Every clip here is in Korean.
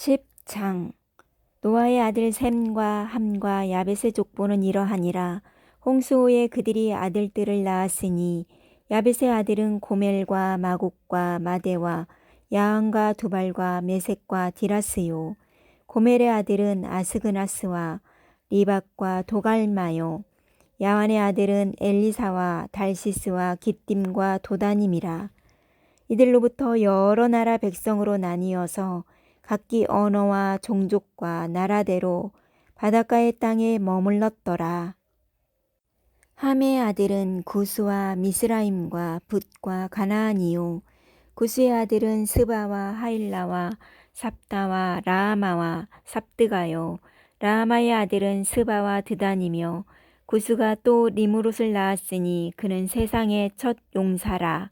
10장. 노아의 아들 셈과 함과 야벳의 족보는 이러하니라. 홍수 후에 그들이 아들들을 낳았으니 야벳의 아들은 고멜과 마곡과 마대와 야한과 두발과 메색과 디라스요. 고멜의 아들은 아스그나스와 리박과 도갈마요. 야완의 아들은 엘리사와 달시스와 기띔과 도다님이라. 이들로부터 여러 나라 백성으로 나뉘어서 각기 언어와 종족과 나라대로 바닷가의 땅에 머물렀더라. 함의 아들은 구스와 미스라임과 붓과 가나안이요. 구스의 아들은 스바와 하일라와 삽다와 라하마와 삽드가요. 라하마의 아들은 스바와 드단이며 구스가 또 리무롯을 낳았으니 그는 세상의 첫 용사라.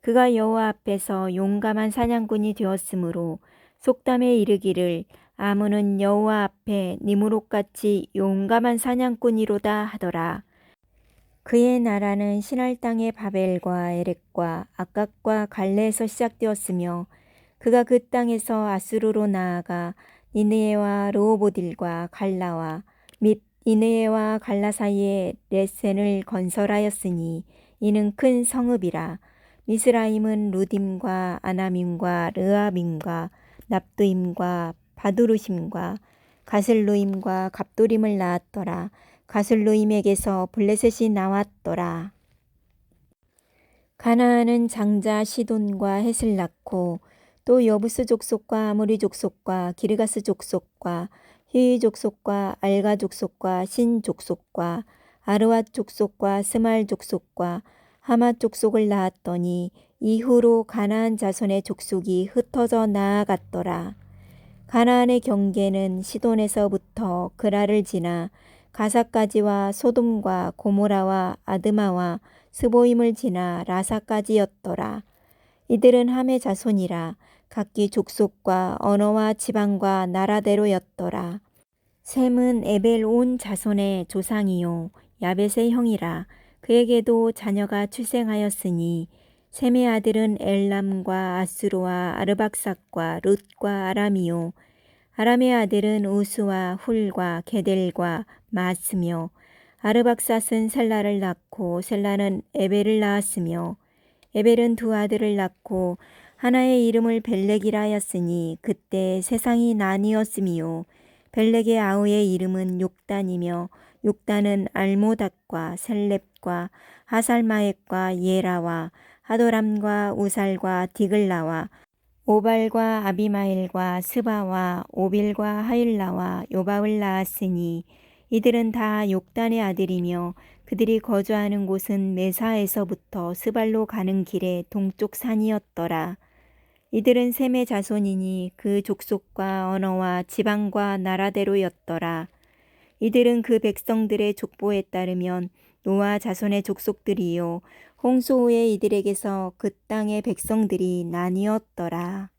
그가 여호와 앞에서 용감한 사냥꾼이 되었으므로 속담에 이르기를 아무는 여호와 앞에 니무롯같이 용감한 사냥꾼이로다 하더라. 그의 나라는 신할 땅의 바벨과 에렉과 아깝과 갈레에서 시작되었으며 그가 그 땅에서 아수르로 나아가 니느에와 르호보딜과 갈라와 및 니느에와 갈라 사이에 레센을 건설하였으니 이는 큰 성읍이라 미스라임은 루딤과 아나밈과 르아빔과 납두임과 바두루심과 가슬루임과 갑도림을 낳았더라. 가슬루임에게서 블레셋이 나왔더라. 가나안은 장자 시돈과 헷을 낳고 또 여부스 족속과 아무리 족속과 기르가스 족속과 히위 족속과 알가 족속과 신 족속과 아르와 족속과 스말 족속과 하마 족속을 낳았더니 이후로 가나안 자손의 족속이 흩어져 나아갔더라. 가나안의 경계는 시돈에서부터 그라를 지나 가사까지와 소돔과 고모라와 아드마와 스보임을 지나 라사까지였더라. 이들은 함의 자손이라 각기 족속과 언어와 지방과 나라대로였더라. 셈은 에벨 온 자손의 조상이요 야벳의 형이라 그에게도 자녀가 출생하였으니 셈의 아들은 엘람과 아스로와 아르박삭과 룻과 아람이요. 아람의 아들은 우스와 훌과 게델과 마스며 아르박삿은 셀라를 낳고 셀라는 에벨을 낳았으며 에벨은 두 아들을 낳고 하나의 이름을 벨렉이라 하였으니 그때 세상이 나뉘었으며 벨렉의 아우의 이름은 욕단이며 욕단은 알모닥과 셀렙과 하살마액과 예라와 하도람과 우살과 디글라와 오발과 아비마일과 스바와 오빌과 하일라와 요밥을 낳았으니 이들은 다 욕단의 아들이며 그들이 거주하는 곳은 메사에서부터 스발로 가는 길의 동쪽 산이었더라. 이들은 셈의 자손이니 그 족속과 언어와 지방과 나라대로였더라. 이들은 그 백성들의 족보에 따르면 노아 자손의 족속들이요 후에 이들에게서 그 땅의 백성들이 나뉘었더라.